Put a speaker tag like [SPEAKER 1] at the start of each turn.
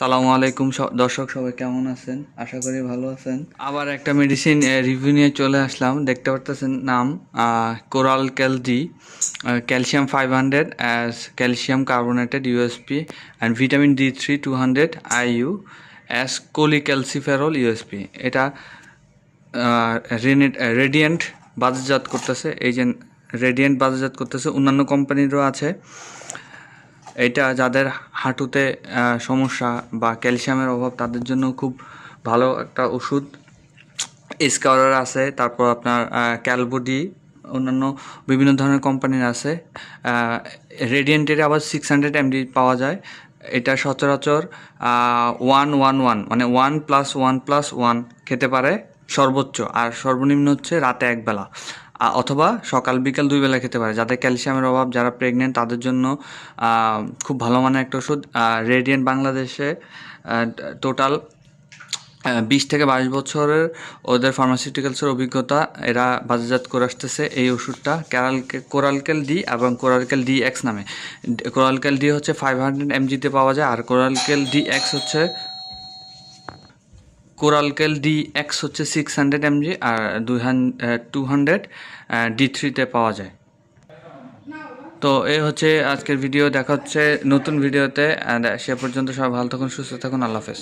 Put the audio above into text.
[SPEAKER 1] সালামু আলাইকুম দর্শক, সবাই কেমন আছেন? আশা করি ভালো আছেন। আবার একটা মেডিসিন রিভিউ নিয়ে চলে আসলাম। দেখতে পারতেছেন নাম Coral Cal D calcium five hundred as calcium carbonated USP and vitamin D three two hundred IU as cholecalciferol USP এটা রেডিয়েন্ট বাজারজাত করতেছে। এই যে রেডিয়েন্ট বাজারজাত করতেছে। অন্যান্য কোম্পানিরও আছে। এটা যাদের হাঁটুতে সমস্যা বা ক্যালসিয়ামের অভাব, তাদের জন্য খুব ভালো একটা ওষুধ। স্কাওয়ার আছে, তারপর আপনার ক্যালবোডি, অন্যান্য বিভিন্ন ধরনের কোম্পানির আছে। রেডিয়েন্টের আবার সিক্স হান্ড্রেড এমডি পাওয়া যায়। এটা সচরাচর ওয়ান ওয়ান ওয়ান মানে one plus one plus one খেতে পারে সর্বোচ্চ। আর সর্বনিম্ন হচ্ছে রাতে একবেলা। অথবা সকাল, বিকাল দুই বেলা খেতে পারে। যাদের ক্যালসিয়ামের অভাব, যারা প্রেগনেন্ট তাদের জন্য খুব ভালো মানের একটা ওষুধ। রেডিয়েন্ট বাংলাদেশে টোটাল বিশ থেকে বাইশ বছরের ওদের ফার্মাসিউটিক্যালসের অভিজ্ঞতা, এরা বাজারজাত করে আসতেছে এই ওষুধটা। ক্যারালকে কোরালকেল ডি এবং কোরালকেল ডি এক্স নামে। কোরালকেল ডি হচ্ছে ফাইভ হান্ড্রেড এমজিতে পাওয়া যায়, আর কোরালকেল ডি এক্স হচ্ছে কোরালকেল ডি এক্স হচ্ছে সিক্স হান্ড্রেড এমজি আর দুই টু হান্ড্রেড ডি থ্রিতে পাওয়া যায়। তো এ হচ্ছে আজকের ভিডিও দেখা হচ্ছে নতুন ভিডিওতে সে পর্যন্ত সবাই ভালো থাকুন, সুস্থ থাকুন। আল্লাহ হাফেজ।